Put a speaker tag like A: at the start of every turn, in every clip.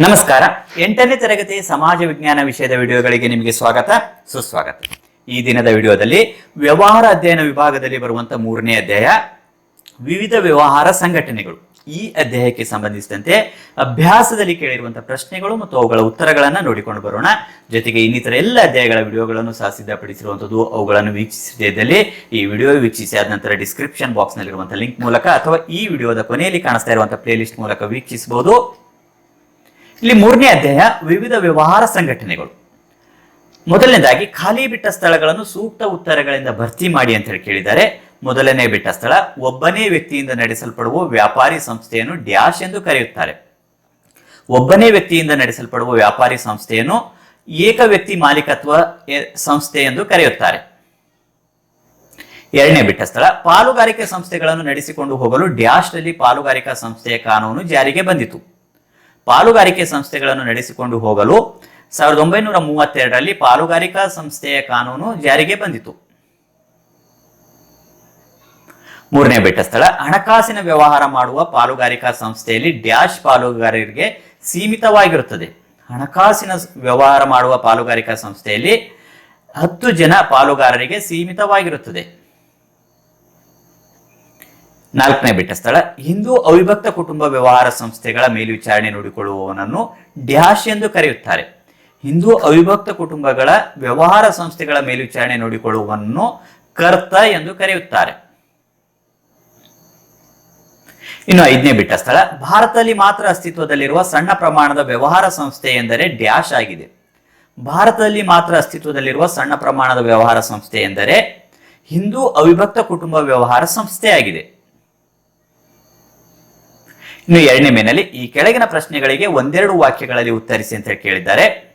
A: ನಮಸ್ಕಾರ. ಎಂಟನೇ ತರಗತಿ ಸಮಾಜ ವಿಜ್ಞಾನ ವಿಷಯದ ವಿಡಿಯೋಗಳಿಗೆ ನಿಮಗೆ ಸ್ವಾಗತ, ಸುಸ್ವಾಗತ. ಈ ದಿನದ ವಿಡಿಯೋದಲ್ಲಿ ವ್ಯವಹಾರ ಅಧ್ಯಯನ ವಿಭಾಗದಲ್ಲಿ ಬರುವಂತಹ ಮೂರನೇ ಅಧ್ಯಾಯ, ವಿವಿಧ ವ್ಯವಹಾರ ಸಂಘಟನೆಗಳು. ಈ ಅಧ್ಯಾಯಕ್ಕೆ ಸಂಬಂಧಿಸಿದಂತೆ ಅಭ್ಯಾಸದಲ್ಲಿ ಕೇಳಿರುವಂತಹ ಪ್ರಶ್ನೆಗಳು ಮತ್ತು ಅವುಗಳ ಉತ್ತರಗಳನ್ನು ನೋಡಿಕೊಂಡು ಬರೋಣ. ಜೊತೆಗೆ ಇನ್ನಿತರ ಎಲ್ಲ ಅಧ್ಯಾಯಗಳ ವಿಡಿಯೋಗಳನ್ನು ಸಹ ಸಿದ್ಧಪಡಿಸಿರುವಂತದ್ದು ಅವುಗಳನ್ನು ವೀಕ್ಷಿಸಿದ್ದಲ್ಲಿ ಈ ವಿಡಿಯೋ ವೀಕ್ಷಿಸಿ ಆದ ನಂತರ ಡಿಸ್ಕ್ರಿಪ್ಷನ್ ಬಾಕ್ಸ್ ನಲ್ಲಿರುವಂತಹ ಲಿಂಕ್ ಮೂಲಕ ಅಥವಾ ಈ ವಿಡಿಯೋದ ಕೊನೆಯಲ್ಲಿ ಕಾಣಿಸ್ತಾ ಇರುವಂತಹ ಪ್ಲೇಲಿಸ್ಟ್ ಮೂಲಕ ವೀಕ್ಷಿಸಬಹುದು. ಇಲ್ಲಿ ಮೂರನೇ ಅಧ್ಯಾಯ ವಿವಿಧ ವ್ಯವಹಾರ ಸಂಘಟನೆಗಳು. ಮೊದಲನೇದಾಗಿ ಖಾಲಿ ಬಿಟ್ಟ ಸ್ಥಳಗಳನ್ನು ಸೂಕ್ತ ಉತ್ತರಗಳಿಂದ ಭರ್ತಿ ಮಾಡಿ ಅಂತ ಹೇಳಿ ಕೇಳಿದ್ದಾರೆ. ಮೊದಲನೇ ಬಿಟ್ಟ ಸ್ಥಳ ಒಬ್ಬನೇ ವ್ಯಕ್ತಿಯಿಂದ ನಡೆಸಲ್ಪಡುವ ವ್ಯಾಪಾರಿ ಸಂಸ್ಥೆಯನ್ನು ಡ್ಯಾಶ್ ಎಂದು ಕರೆಯುತ್ತಾರೆ. ಒಬ್ಬನೇ ವ್ಯಕ್ತಿಯಿಂದ ನಡೆಸಲ್ಪಡುವ ವ್ಯಾಪಾರಿ ಸಂಸ್ಥೆಯನ್ನು ಏಕ ವ್ಯಕ್ತಿ ಮಾಲೀಕತ್ವ ಸಂಸ್ಥೆ ಎಂದು ಕರೆಯುತ್ತಾರೆ. ಎರಡನೇ ಬಿಟ್ಟ ಸ್ಥಳ ಪಾಲುಗಾರಿಕೆ ಸಂಸ್ಥೆಗಳನ್ನು ನಡೆಸಿಕೊಂಡು ಹೋಗಲು ಡ್ಯಾಶ್ನಲ್ಲಿ ಪಾಲುಗಾರಿಕಾ ಸಂಸ್ಥೆಯ ಕಾನೂನು ಜಾರಿಗೆ ಬಂದಿತು. ಪಾಲುಗಾರಿಕೆ ಸಂಸ್ಥೆಗಳನ್ನು ನಡೆಸಿಕೊಂಡು ಹೋಗಲು ಸಾವಿರದ ಒಂಬೈನೂರ ಮೂವತ್ತೆರಡರಲ್ಲಿ ಪಾಲುಗಾರಿಕಾ ಸಂಸ್ಥೆಯ ಕಾನೂನು ಜಾರಿಗೆ ಬಂದಿತು. ಮೂರನೇ ಬೆಟ್ಟ ಸ್ಥಳ, ಹಣಕಾಸಿನ ವ್ಯವಹಾರ ಮಾಡುವ ಪಾಲುಗಾರಿಕಾ ಸಂಸ್ಥೆಯಲ್ಲಿ ಡ್ಯಾಶ್ ಪಾಲುಗಾರರಿಗೆ ಸೀಮಿತವಾಗಿರುತ್ತದೆ. ಹಣಕಾಸಿನ ವ್ಯವಹಾರ ಮಾಡುವ ಪಾಲುಗಾರಿಕಾ ಸಂಸ್ಥೆಯಲ್ಲಿ ಹತ್ತು ಜನ ಪಾಲುಗಾರರಿಗೆ ಸೀಮಿತವಾಗಿರುತ್ತದೆ. ನಾಲ್ಕನೇ ಬಿಟ್ಟ ಸ್ಥಳ. ಹಿಂದೂ ಅವಿಭಕ್ತ ಕುಟುಂಬ ವ್ಯವಹಾರ ಸಂಸ್ಥೆಗಳ ಮೇಲ್ವಿಚಾರಣೆ ನೋಡಿಕೊಳ್ಳುವವನನ್ನು ಡ್ಯಾಶ್ ಎಂದು ಕರೆಯುತ್ತಾರೆ. ಹಿಂದೂ ಅವಿಭಕ್ತ ಕುಟುಂಬಗಳ ವ್ಯವಹಾರ ಸಂಸ್ಥೆಗಳ ಮೇಲ್ವಿಚಾರಣೆ ನೋಡಿಕೊಳ್ಳುವವನನ್ನು ಕರ್ತ ಎಂದು ಕರೆಯುತ್ತಾರೆ. ಇನ್ನು ಐದನೇ ಬಿಟ್ಟ ಸ್ಥಳ. ಭಾರತದಲ್ಲಿ ಮಾತ್ರ ಅಸ್ತಿತ್ವದಲ್ಲಿರುವ ಸಣ್ಣ ಪ್ರಮಾಣದ ವ್ಯವಹಾರ ಸಂಸ್ಥೆ ಎಂದರೆ ಡ್ಯಾಶ್ ಆಗಿದೆ. ಭಾರತದಲ್ಲಿ ಮಾತ್ರ ಅಸ್ತಿತ್ವದಲ್ಲಿರುವ ಸಣ್ಣ ಪ್ರಮಾಣದ ವ್ಯವಹಾರ ಸಂಸ್ಥೆ ಎಂದರೆ ಹಿಂದೂ ಅವಿಭಕ್ತ ಕುಟುಂಬ ವ್ಯವಹಾರ ಸಂಸ್ಥೆಯಾಗಿದೆ. ಇನ್ನು ಎರಡನೇ ಮೇನಲ್ಲಿ ಈ ಕೆಳಗಿನ ಪ್ರಶ್ನೆಗಳಿಗೆ ಒಂದೆರಡು ವಾಕ್ಯಗಳಲ್ಲಿ ಉತ್ತರಿಸಿ ಅಂತ ಕೇಳಿದ್ದಾರೆ.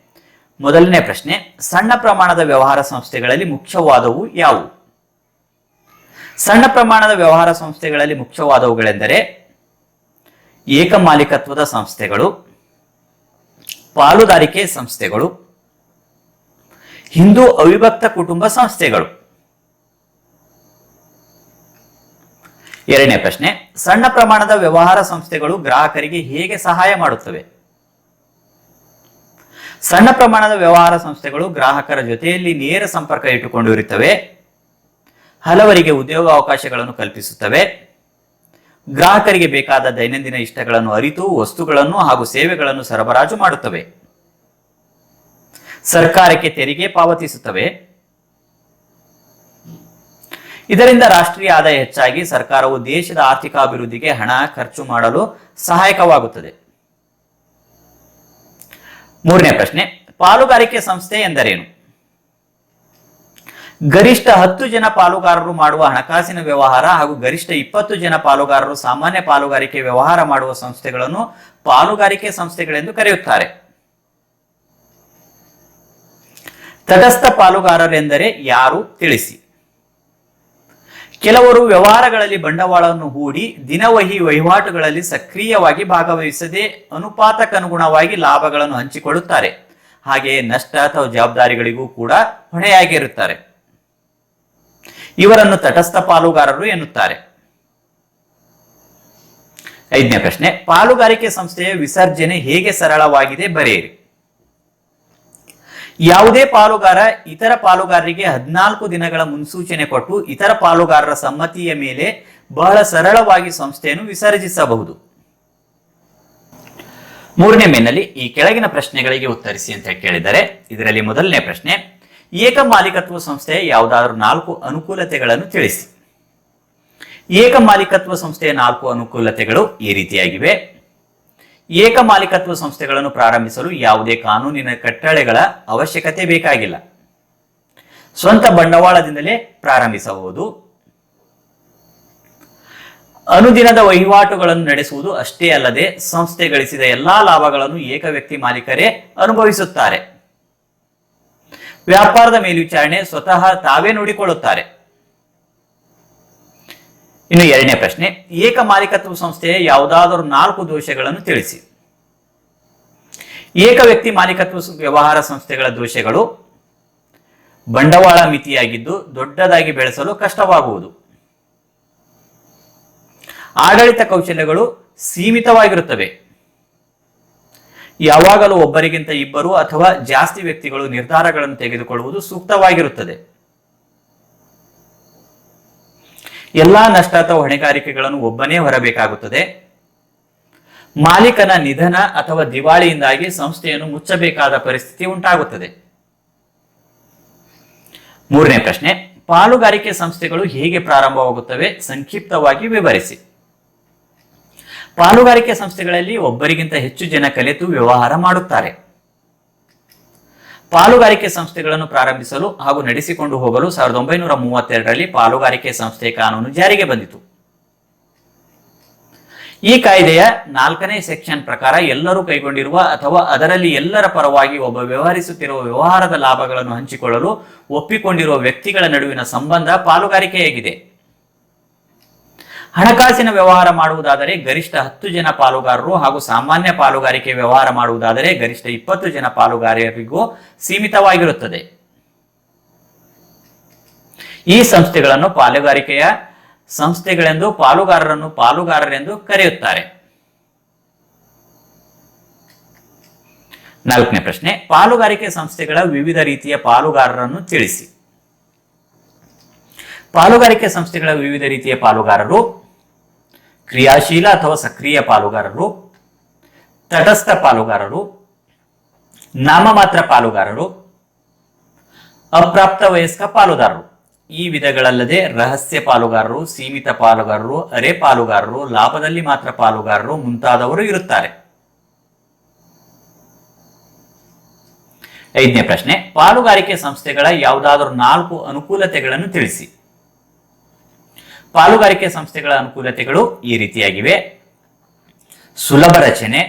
A: ಮೊದಲನೇ ಪ್ರಶ್ನೆ, ಸಣ್ಣ ಪ್ರಮಾಣದ ವ್ಯವಹಾರ ಸಂಸ್ಥೆಗಳಲ್ಲಿ ಮುಖ್ಯವಾದವು ಯಾವುವು? ಸಣ್ಣ ಪ್ರಮಾಣದ ವ್ಯವಹಾರ ಸಂಸ್ಥೆಗಳಲ್ಲಿ ಮುಖ್ಯವಾದವುಗಳೆಂದರೆ, ಏಕ ಮಾಲೀಕತ್ವದ ಸಂಸ್ಥೆಗಳು, ಪಾಲುದಾರಿಕೆ ಸಂಸ್ಥೆಗಳು, ಹಿಂದೂ ಅವಿಭಕ್ತ ಕುಟುಂಬ ಸಂಸ್ಥೆಗಳು. ಎರಡನೇ ಪ್ರಶ್ನೆ, ಸಣ್ಣ ಪ್ರಮಾಣದ ವ್ಯವಹಾರ ಸಂಸ್ಥೆಗಳು ಗ್ರಾಹಕರಿಗೆ ಹೇಗೆ ಸಹಾಯ ಮಾಡುತ್ತವೆ? ಸಣ್ಣ ಪ್ರಮಾಣದ ವ್ಯವಹಾರ ಸಂಸ್ಥೆಗಳು ಗ್ರಾಹಕರ ಜೊತೆಯಲ್ಲಿ ನೇರ ಸಂಪರ್ಕ ಇಟ್ಟುಕೊಂಡಿರುತ್ತವೆ ಹಲವರಿಗೆ ಉದ್ಯೋಗ ಅವಕಾಶಗಳನ್ನು ಕಲ್ಪಿಸುತ್ತವೆ, ಗ್ರಾಹಕರಿಗೆ ಬೇಕಾದ ದೈನಂದಿನ ಇಷ್ಟಗಳನ್ನು ಅರಿತು, ವಸ್ತುಗಳನ್ನು ಹಾಗೂ ಸೇವೆಗಳನ್ನು ಸರಬರಾಜು ಮಾಡುತ್ತವೆ, ಸರ್ಕಾರಕ್ಕೆ ತೆರಿಗೆ ಪಾವತಿಸುತ್ತವೆ ಇದರಿಂದ ರಾಷ್ಟ್ರೀಯ ಆದಾಯ ಹೆಚ್ಚಾಗಿ ಸರ್ಕಾರವು ದೇಶದ ಆರ್ಥಿಕ ಅಭಿವೃದ್ಧಿಗೆ ಹಣ ಖರ್ಚು ಮಾಡಲು ಸಹಾಯಕವಾಗುತ್ತದೆ. ಮೂರನೇ ಪ್ರಶ್ನೆ, ಪಾಲುಗಾರಿಕೆ ಸಂಸ್ಥೆ ಎಂದರೇನು? ಗರಿಷ್ಠ ಹತ್ತು ಜನ ಪಾಲುಗಾರರು ಮಾಡುವ ಹಣಕಾಸಿನ ವ್ಯವಹಾರ ಹಾಗೂ ಗರಿಷ್ಠ ಇಪ್ಪತ್ತು ಜನ ಪಾಲುಗಾರರು ಸಾಮಾನ್ಯ ಪಾಲುಗಾರಿಕೆ ವ್ಯವಹಾರ ಮಾಡುವ ಸಂಸ್ಥೆಗಳನ್ನು ಪಾಲುಗಾರಿಕೆ ಸಂಸ್ಥೆಗಳೆಂದು ಕರೆಯುತ್ತಾರೆ. ತಟಸ್ಥ ಪಾಲುಗಾರರೆಂದರೆ ಯಾರು ತಿಳಿಸಿ. ಕೆಲವರು ವ್ಯವಹಾರಗಳಲ್ಲಿ ಬಂಡವಾಳವನ್ನು ಹೂಡಿ ದಿನವಹಿ ವಹಿವಾಟುಗಳಲ್ಲಿ ಸಕ್ರಿಯವಾಗಿ ಭಾಗವಹಿಸದೆ ಅನುಪಾತಕ್ಕನುಗುಣವಾಗಿ ಲಾಭಗಳನ್ನು ಹಂಚಿಕೊಳ್ಳುತ್ತಾರೆ. ಹಾಗೆಯೇ ನಷ್ಟ ಅಥವಾ ಜವಾಬ್ದಾರಿಗಳಿಗೂ ಕೂಡ ಹೊಣೆಯಾಗಿರುತ್ತಾರೆ. ಇವರನ್ನು ತಟಸ್ಥ ಪಾಲುಗಾರರು ಎನ್ನುತ್ತಾರೆ. ಐದನೇ ಪ್ರಶ್ನೆ, ಪಾಲುಗಾರಿಕೆ ಸಂಸ್ಥೆಯ ವಿಸರ್ಜನೆ ಹೇಗೆ ಸರಳವಾಗಿದೆ, ಬರೆಯಿರಿ. ಯಾವುದೇ ಪಾಲುಗಾರ ಇತರ ಪಾಲುಗಾರರಿಗೆ ಹದಿನಾಲ್ಕು ದಿನಗಳ ಮುನ್ಸೂಚನೆ ಕೊಟ್ಟು ಇತರ ಪಾಲುಗಾರರ ಸಮ್ಮತಿಯ ಮೇಲೆ ಬಹಳ ಸರಳವಾಗಿ ಸಂಸ್ಥೆಯನ್ನು ವಿಸರ್ಜಿಸಬಹುದು. ಮೂರನೇ ಮೇನಲ್ಲಿ ಈ ಕೆಳಗಿನ ಪ್ರಶ್ನೆಗಳಿಗೆ ಉತ್ತರಿಸಿ ಅಂತ ಕೇಳಿದರೆ, ಇದರಲ್ಲಿ ಮೊದಲನೇ ಪ್ರಶ್ನೆ, ಏಕ ಮಾಲೀಕತ್ವ ಸಂಸ್ಥೆಯ ಯಾವುದಾದರೂ ನಾಲ್ಕು ಅನುಕೂಲತೆಗಳನ್ನು ತಿಳಿಸಿ. ಏಕ ಮಾಲೀಕತ್ವ ಸಂಸ್ಥೆಯ ನಾಲ್ಕು ಅನುಕೂಲತೆಗಳು ಈ ರೀತಿಯಾಗಿವೆ. ಏಕ ಮಾಲೀಕತ್ವ ಸಂಸ್ಥೆಗಳನ್ನು ಪ್ರಾರಂಭಿಸಲು ಯಾವುದೇ ಕಾನೂನಿನ ಕಟ್ಟಳೆಗಳ ಅವಶ್ಯಕತೆ ಬೇಕಾಗಿಲ್ಲ. ಸ್ವಂತ ಬಂಡವಾಳದಿಂದಲೇ ಪ್ರಾರಂಭಿಸಬಹುದು. ಅನುದಿನದ ವಹಿವಾಟುಗಳನ್ನು ನಡೆಸುವುದು ಅಷ್ಟೇ ಅಲ್ಲದೆ ಸಂಸ್ಥೆ ಗಳಿಸಿದ ಎಲ್ಲಾ ಲಾಭಗಳನ್ನು ಏಕ ವ್ಯಕ್ತಿ ಮಾಲೀಕರೇ ಅನುಭವಿಸುತ್ತಾರೆ. ವ್ಯಾಪಾರದ ಮೇಲ್ವಿಚಾರಣೆ ಸ್ವತಃ ತಾವೇ ನೋಡಿಕೊಳ್ಳುತ್ತಾರೆ. ಇನ್ನು ಎರಡನೇ ಪ್ರಶ್ನೆ, ಏಕ ಮಾಲೀಕತ್ವ ಸಂಸ್ಥೆಯ ಯಾವುದಾದರೂ ನಾಲ್ಕು ದೋಷಗಳನ್ನು ತಿಳಿಸಿ. ಏಕ ವ್ಯಕ್ತಿ ಮಾಲೀಕತ್ವ ವ್ಯವಹಾರ ಸಂಸ್ಥೆಗಳ ದೋಷಗಳು, ಬಂಡವಾಳ ಮಿತಿಯಾಗಿದ್ದು ದೊಡ್ಡದಾಗಿ ಬೆಳೆಸಲು ಕಷ್ಟವಾಗುವುದು. ಆಡಳಿತ ಕೌಶಲ್ಯಗಳು ಸೀಮಿತವಾಗಿರುತ್ತವೆ. ಯಾವಾಗಲೂ ಒಬ್ಬರಿಗಿಂತ ಇಬ್ಬರು ಅಥವಾ ಜಾಸ್ತಿ ವ್ಯಕ್ತಿಗಳು ನಿರ್ಧಾರಗಳನ್ನು ತೆಗೆದುಕೊಳ್ಳುವುದು ಸೂಕ್ತವಾಗಿರುತ್ತದೆ. ಎಲ್ಲಾ ನಷ್ಟ ಅಥವಾ ಹೊಣೆಗಾರಿಕೆಗಳನ್ನು ಒಬ್ಬನೇ ಹೊರಬೇಕಾಗುತ್ತದೆ. ಮಾಲೀಕನ ನಿಧನ ಅಥವಾ ದಿವಾಳಿಯಿಂದಾಗಿ ಸಂಸ್ಥೆಯನ್ನು ಮುಚ್ಚಬೇಕಾದ ಪರಿಸ್ಥಿತಿ ಉಂಟಾಗುತ್ತದೆ. ಮೂರನೇ ಪ್ರಶ್ನೆ, ಪಾಲುಗಾರಿಕೆ ಸಂಸ್ಥೆಗಳು ಹೇಗೆ ಪ್ರಾರಂಭವಾಗುತ್ತವೆ? ಸಂಕ್ಷಿಪ್ತವಾಗಿ ವಿವರಿಸಿ. ಪಾಲುಗಾರಿಕೆ ಸಂಸ್ಥೆಗಳಲ್ಲಿ ಒಬ್ಬರಿಗಿಂತ ಹೆಚ್ಚು ಜನ ಕಲಿತು ವ್ಯವಹಾರ ಮಾಡುತ್ತಾರೆ. ಪಾಲುಗಾರಿಕೆ ಸಂಸ್ಥೆಗಳನ್ನು ಪ್ರಾರಂಭಿಸಲು ಹಾಗೂ ನಡೆಸಿಕೊಂಡು ಹೋಗಲು ಸಾವಿರದ ಒಂಬೈನೂರ ಮೂವತ್ತೆರಡರಲ್ಲಿ ಪಾಲುಗಾರಿಕೆ ಸಂಸ್ಥೆ ಕಾನೂನು ಜಾರಿಗೆ ಬಂದಿತು. ಈ ಕಾಯ್ದೆಯ ನಾಲ್ಕನೇ ಸೆಕ್ಷನ್ ಪ್ರಕಾರ ಎಲ್ಲರೂ ಕೈಗೊಂಡಿರುವ ಅಥವಾ ಅದರಲ್ಲಿ ಎಲ್ಲರ ಪರವಾಗಿ ಒಬ್ಬ ವ್ಯವಹರಿಸುತ್ತಿರುವ ವ್ಯವಹಾರದ ಲಾಭಗಳನ್ನು ಹಂಚಿಕೊಳ್ಳಲು ಒಪ್ಪಿಕೊಂಡಿರುವ ವ್ಯಕ್ತಿಗಳ ನಡುವಿನ ಸಂಬಂಧ ಪಾಲುಗಾರಿಕೆಯಾಗಿದೆ. ಹಣಕಾಸಿನ ವ್ಯವಹಾರ ಮಾಡುವುದಾದರೆ ಗರಿಷ್ಠ ಹತ್ತು ಜನ ಪಾಲುಗಾರರು ಹಾಗೂ ಸಾಮಾನ್ಯ ಪಾಲುಗಾರಿಕೆ ವ್ಯವಹಾರ ಮಾಡುವುದಾದರೆ ಗರಿಷ್ಠ ಇಪ್ಪತ್ತು ಜನ ಪಾಲುಗಾರರಿಗೂ ಸೀಮಿತವಾಗಿರುತ್ತದೆ. ಈ ಸಂಸ್ಥೆಗಳನ್ನು ಪಾಲುಗಾರಿಕೆಯ ಸಂಸ್ಥೆಗಳೆಂದು ಪಾಲುಗಾರರನ್ನು ಪಾಲುಗಾರರೆಂದು ಕರೆಯುತ್ತಾರೆ. ನಾಲ್ಕನೇ ಪ್ರಶ್ನೆ, ಪಾಲುಗಾರಿಕೆ ಸಂಸ್ಥೆಗಳ ವಿವಿಧ ರೀತಿಯ ಪಾಲುಗಾರರನ್ನು ತಿಳಿಸಿ. ಪಾಲುಗಾರಿಕೆ ಸಂಸ್ಥೆಗಳ ವಿವಿಧ ರೀತಿಯ ಪಾಲುಗಾರರು ಕ್ರಿಯಾಶೀಲ ಅಥವಾ ಸಕ್ರಿಯ ಪಾಲುಗಾರರು, ತಟಸ್ಥ ಪಾಲುಗಾರರು ನಾಮಮಾತ್ರ ಪಾಲುಗಾರರು, ಅಪ್ರಾಪ್ತ ವಯಸ್ಕ ಪಾಲುದಾರರು. ಈ ವಿಧಗಳಲ್ಲದೆ ರಹಸ್ಯ ಪಾಲುಗಾರರು, ಸೀಮಿತ ಪಾಲುಗಾರರು, ಅರೆ ಪಾಲುಗಾರರು, ಲಾಭದಲ್ಲಿ ಮಾತ್ರ ಪಾಲುಗಾರರು ಮುಂತಾದವರು ಇರುತ್ತಾರೆ. ಐದನೇ ಪ್ರಶ್ನೆ, ಪಾಲುಗಾರಿಕೆ ಸಂಸ್ಥೆಗಳ ಯಾವುದಾದರೂ ನಾಲ್ಕು ಅನುಕೂಲತೆಗಳನ್ನು ತಿಳಿಸಿ. ಪಾಲುಗಾರಿಕೆ ಸಂಸ್ಥೆಗಳ ಅನುಕೂಲತೆಗಳು ಈ ರೀತಿಯಾಗಿವೆ. ಸುಲಭ ರಚನೆ,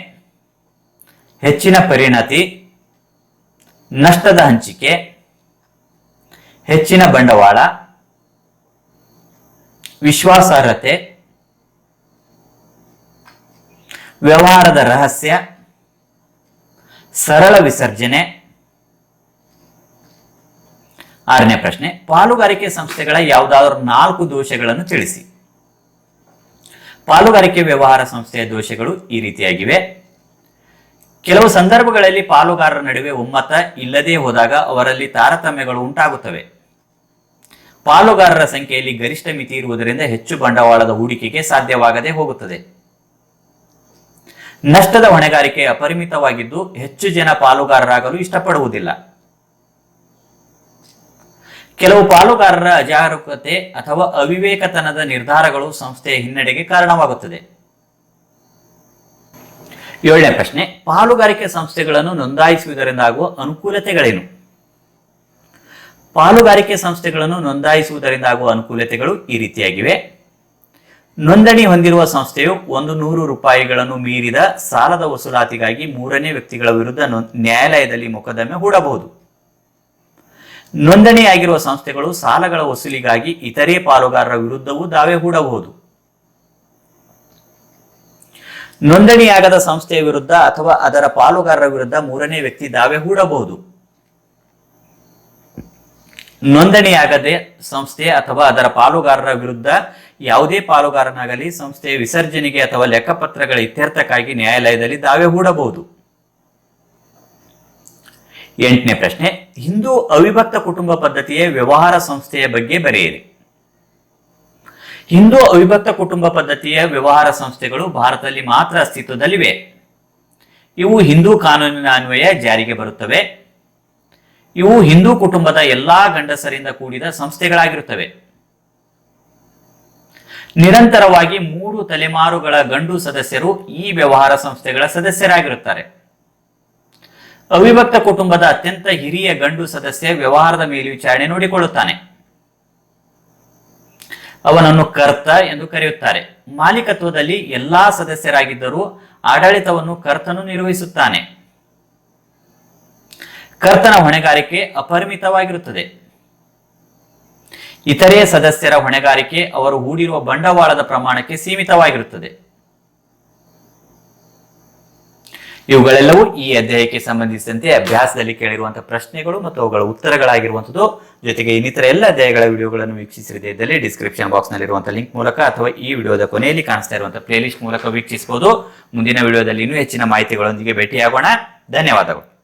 A: ಹೆಚ್ಚಿನ ಪರಿಣತಿ, ನಷ್ಟದ ಹಂಚಿಕೆ, ಹೆಚ್ಚಿನ ಬಂಡವಾಳ, ವಿಶ್ವಾಸಾರ್ಹತೆ, ವ್ಯವಹಾರದ ರಹಸ್ಯ, ಸರಳ ವಿಸರ್ಜನೆ ಆರನೇ ಪ್ರಶ್ನೆ, ಪಾಲುಗಾರಿಕೆ ಸಂಸ್ಥೆಗಳ ಯಾವುದಾದರೂ ನಾಲ್ಕು ದೋಷಗಳನ್ನು ತಿಳಿಸಿ. ಪಾಲುಗಾರಿಕೆ ವ್ಯವಹಾರ ಸಂಸ್ಥೆಯ ದೋಷಗಳು ಈ ರೀತಿಯಾಗಿವೆ. ಕೆಲವು ಸಂದರ್ಭಗಳಲ್ಲಿ ಪಾಲುಗಾರರ ನಡುವೆ ಒಮ್ಮತ ಇಲ್ಲದೆ ಹೋದಾಗ ಅವರಲ್ಲಿ ತಾರತಮ್ಯಗಳು ಉಂಟಾಗುತ್ತವೆ. ಪಾಲುಗಾರರ ಸಂಖ್ಯೆಯಲ್ಲಿ ಗರಿಷ್ಠ ಮಿತಿ ಇರುವುದರಿಂದ ಹೆಚ್ಚು ಬಂಡವಾಳದ ಹೂಡಿಕೆಗೆ ಸಾಧ್ಯವಾಗದೆ ಹೋಗುತ್ತದೆ. ನಷ್ಟದ ಹೊಣೆಗಾರಿಕೆ ಅಪರಿಮಿತವಾಗಿದ್ದು ಹೆಚ್ಚು ಜನ ಪಾಲುಗಾರರಾಗಲು ಇಷ್ಟಪಡುವುದಿಲ್ಲ. ಕೆಲವು ಪಾಲುಗಾರರ ಅಜಾಗರೂಕತೆ ಅಥವಾ ಅವಿವೇಕತನದ ನಿರ್ಧಾರಗಳು ಸಂಸ್ಥೆಯ ಹಿನ್ನಡೆಗೆ ಕಾರಣವಾಗುತ್ತದೆ. ಏಳನೇ ಪ್ರಶ್ನೆ, ಪಾಲುಗಾರಿಕೆ ಸಂಸ್ಥೆಗಳನ್ನು ನೋಂದಾಯಿಸುವುದರಿಂದ ಆಗುವ ಅನುಕೂಲತೆಗಳೇನು? ಪಾಲುಗಾರಿಕೆ ಸಂಸ್ಥೆಗಳನ್ನು ನೋಂದಾಯಿಸುವುದರಿಂದ ಆಗುವ ಅನುಕೂಲತೆಗಳು ಈ ರೀತಿಯಾಗಿವೆ. ನೋಂದಣಿ ಹೊಂದಿರುವ ಸಂಸ್ಥೆಯು ಒಂದು ನೂರು ರೂಪಾಯಿಗಳನ್ನು ಮೀರಿದ ಸಾಲದ ವಸೂಲಾತಿಗಾಗಿ ಮೂರನೇ ವ್ಯಕ್ತಿಗಳ ವಿರುದ್ಧ ನ್ಯಾಯಾಲಯದಲ್ಲಿ ಮೊಕದ್ದಮೆ ಹೂಡಬಹುದು. ನೋಂದಣಿಯಾಗಿರುವ ಸಂಸ್ಥೆಗಳು ಸಾಲಗಳ ವಸೂಲಿಗಾಗಿ ಇತರೆ ಪಾಲುಗಾರರ ವಿರುದ್ಧವೂ ದಾವೆ ಹೂಡಬಹುದು. ನೋಂದಣಿಯಾಗದ ಸಂಸ್ಥೆಯ ವಿರುದ್ಧ ಅಥವಾ ಅದರ ಪಾಲುಗಾರರ ವಿರುದ್ಧ ಮೂರನೇ ವ್ಯಕ್ತಿ ದಾವೆ ಹೂಡಬಹುದು. ನೋಂದಣಿಯಾಗದೆ ಸಂಸ್ಥೆ ಅಥವಾ ಅದರ ಪಾಲುಗಾರರ ವಿರುದ್ಧ ಯಾವುದೇ ಪಾಲುಗಾರನಾಗಲಿ ಸಂಸ್ಥೆಯ ವಿಸರ್ಜನೆಗೆ ಅಥವಾ ಲೆಕ್ಕಪತ್ರಗಳ ಇತ್ಯರ್ಥಕ್ಕಾಗಿ ನ್ಯಾಯಾಲಯದಲ್ಲಿ ದಾವೆ ಹೂಡಬಹುದು. ಎಂಟನೇ ಪ್ರಶ್ನೆ ಹಿಂದೂ ಅವಿಭಕ್ತ ಕುಟುಂಬ ಪದ್ಧತಿಯ ವ್ಯವಹಾರ ಸಂಸ್ಥೆಯ ಬಗ್ಗೆ ಬರೆಯಿರಿ. ಹಿಂದೂ ಅವಿಭಕ್ತ ಕುಟುಂಬ ಪದ್ಧತಿಯ ವ್ಯವಹಾರ ಸಂಸ್ಥೆಗಳು ಭಾರತದಲ್ಲಿ ಮಾತ್ರ ಅಸ್ತಿತ್ವದಲ್ಲಿವೆ. ಇವು ಹಿಂದೂ ಕಾನೂನಿನ ಅನ್ವಯ ಜಾರಿಗೆ ಬರುತ್ತವೆ. ಇವು ಹಿಂದೂ ಕುಟುಂಬದ ಎಲ್ಲಾ ಗಂಡಸರಿಂದ ಕೂಡಿದ ಸಂಸ್ಥೆಗಳಾಗಿರುತ್ತವೆ. ನಿರಂತರವಾಗಿ ಮೂರು ತಲೆಮಾರುಗಳ ಗಂಡು ಸದಸ್ಯರು ಈ ವ್ಯವಹಾರ ಸಂಸ್ಥೆಗಳ ಸದಸ್ಯರಾಗಿರುತ್ತಾರೆ. ಅವಿಭಕ್ತ ಕುಟುಂಬದ ಅತ್ಯಂತ ಹಿರಿಯ ಗಂಡು ಸದಸ್ಯ ವ್ಯವಹಾರದ ಮೇಲ್ವಿಚಾರಣೆ ನೋಡಿಕೊಳ್ಳುತ್ತಾನೆ. ಅವನನ್ನು ಕರ್ತ ಎಂದು ಕರೆಯುತ್ತಾರೆ. ಮಾಲೀಕತ್ವದಲ್ಲಿ ಎಲ್ಲಾ ಸದಸ್ಯರಾಗಿದ್ದರೂ ಆಡಳಿತವನ್ನು ಕರ್ತನು ನಿರ್ವಹಿಸುತ್ತಾನೆ. ಕರ್ತನ ಹೊಣೆಗಾರಿಕೆ ಅಪರಿಮಿತವಾಗಿರುತ್ತದೆ. ಇತರೆ ಸದಸ್ಯರ ಹೊಣೆಗಾರಿಕೆ ಅವರು ಹೂಡಿರುವ ಬಂಡವಾಳದ ಪ್ರಮಾಣಕ್ಕೆ ಸೀಮಿತವಾಗಿರುತ್ತದೆ. ಇವುಗಳೆಲ್ಲವೂ ಈ ಅಧ್ಯಾಯಕ್ಕೆ ಸಂಬಂಧಿಸಿದಂತೆ ಅಭ್ಯಾಸದಲ್ಲಿ ಕೇಳಿರುವಂತಹ ಪ್ರಶ್ನೆಗಳು ಮತ್ತು ಅವುಗಳ ಉತ್ತರಗಳಾಗಿರುವಂಥದ್ದು ಜೊತೆಗೆ ಇನ್ನಿತರ ಎಲ್ಲ ಅಧ್ಯಾಯಗಳ ವಿಡಿಯೋಗಳನ್ನು ವೀಕ್ಷಿಸದೇ ಇದ್ದಲ್ಲಿ ಡಿಸ್ಕ್ರಿಪ್ಷನ್ ಬಾಕ್ಸ್ ನಲ್ಲಿರುವಂತಹ ಲಿಂಕ್ ಮೂಲಕ ಅಥವಾ ಈ ವಿಡಿಯೋದ ಕೊನೆಯಲ್ಲಿ ಕಾಣಿಸ್ತಾ ಇರುವಂತಹ ಪ್ಲೇಲಿಸ್ಟ್ ಮೂಲಕ ವೀಕ್ಷಿಸಬಹುದು. ಮುಂದಿನ ವಿಡಿಯೋದಲ್ಲಿ ಇನ್ನೂ ಹೆಚ್ಚಿನ ಮಾಹಿತಿಗಳೊಂದಿಗೆ ಭೇಟಿಯಾಗೋಣ. ಧನ್ಯವಾದಗಳು.